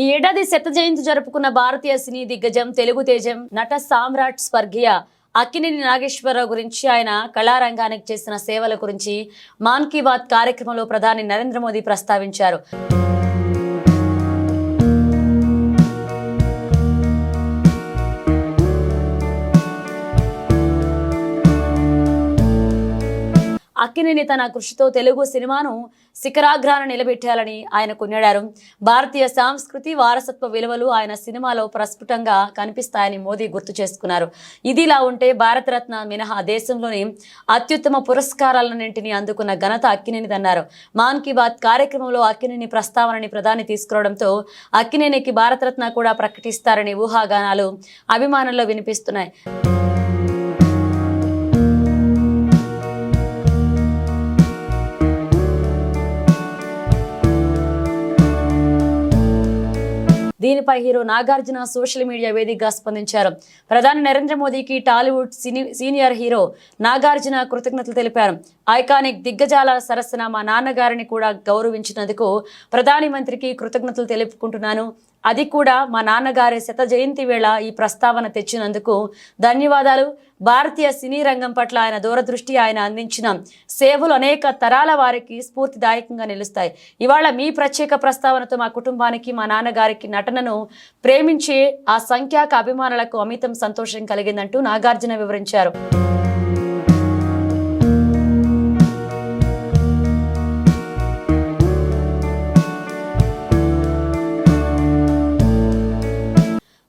ఈ ఏడాది శత జయంతి జరుపుకున్న భారతీయ సినీ దిగ్గజం తెలుగు తేజం నట సామ్రాట్ స్వర్గీయ అక్కినేని నాగేశ్వరరావు గురించి ఆయన కళారంగానికి చేసిన సేవల గురించి మాన్ కీ బాత్ కార్యక్రమంలో ప్రధాని నరేంద్ర మోదీ ప్రస్తావించారు. అక్కినేని తన కృషితో తెలుగు సినిమాను శిఖరాగ్రాన నిలబెట్టాలని ఆయన కొనియాడారు. భారతీయ సాంస్కృతి వారసత్వ విలువలు ఆయన సినిమాలో ప్రస్ఫుటంగా కనిపిస్తాయని మోదీ గుర్తు చేసుకున్నారు. ఇదిలా ఉంటే భారతరత్న మినహా దేశంలోని అత్యుత్తమ పురస్కారాలన్నింటినీ అందుకున్న ఘనత అక్కినేనిదన్నారు మాన్ కీ బాత్ కార్యక్రమంలో అక్కినేని ప్రస్తావనని ప్రధాని తీసుకురావడంతో అక్కినేనికి భారతరత్న కూడా ప్రకటిస్తారని ఊహాగానాలు అభిమానుల్లో వినిపిస్తున్నాయి. దీనిపై హీరో నాగార్జున సోషల్ మీడియా వేదికగా స్పందించారు. ప్రధాని నరేంద్ర మోదీకి Tollywood cine senior hero Nagarjuna కృతజ్ఞతలు తెలిపారు. ఐకానిక్ దిగ్గజాల సరస్సున మా నాన్నగారిని కూడా గౌరవించినందుకు ప్రధాని మంత్రికి కృతజ్ఞతలు తెలుపుకుంటున్నాను. అది కూడా మా నాన్నగారి శత జయంతి వేళ ఈ ప్రస్తావన తెచ్చినందుకు ధన్యవాదాలు. భారతీయ సినీ రంగం పట్ల ఆయన దూరదృష్టి ఆయన అందించిన సేవలు అనేక తరాల వారికి స్ఫూర్తిదాయకంగా నిలుస్తాయి. ఇవాళ మీ ప్రత్యేక ప్రస్తావనతో మా కుటుంబానికి మా నాన్నగారికి నటనను ప్రేమించే ఆ సంఖ్యాక అభిమానులకు అమితం సంతోషం కలిగిందంటూ నాగార్జున వివరించారు.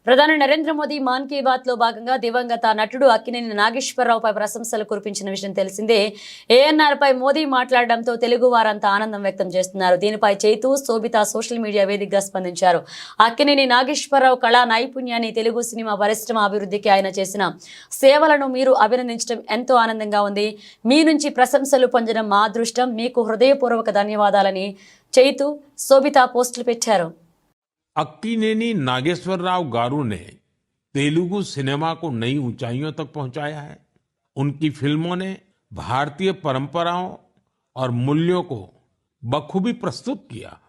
ప్రధాని నరేంద్ర మోదీ మాన్ కీ బాత్లో భాగంగా దివంగత నటుడు అక్కినేని నాగేశ్వరరావుపై ప్రశంసలు కురిపించిన విషయం తెలిసిందే. ఏఎన్ఆర్ పై మోదీ మాట్లాడడంతో తెలుగు వారంతా ఆనందం వ్యక్తం చేస్తున్నారు. దీనిపై చైతూ శోభిత సోషల్ మీడియా వేదికగా స్పందించారు. అక్కినేని నాగేశ్వరరావు కళా నైపుణ్యాన్ని తెలుగు సినిమా పరిశ్రమ అభివృద్ధికి ఆయన చేసిన సేవలను మీరు అభినందించడం ఎంతో ఆనందంగా ఉంది. మీ నుంచి ప్రశంసలు పొందడం మా అదృష్టం. మీకు హృదయపూర్వక ధన్యవాదాలని చైతూ శోభిత పోస్టులు పెట్టారు. अक्कीनेनी नागेश्वर राव गारू ने तेलुगु सिनेमा को नई ऊंचाइयों तक पहुँचाया है। उनकी फ़िल्मों ने भारतीय परंपराओं और मूल्यों को बखूबी प्रस्तुत किया।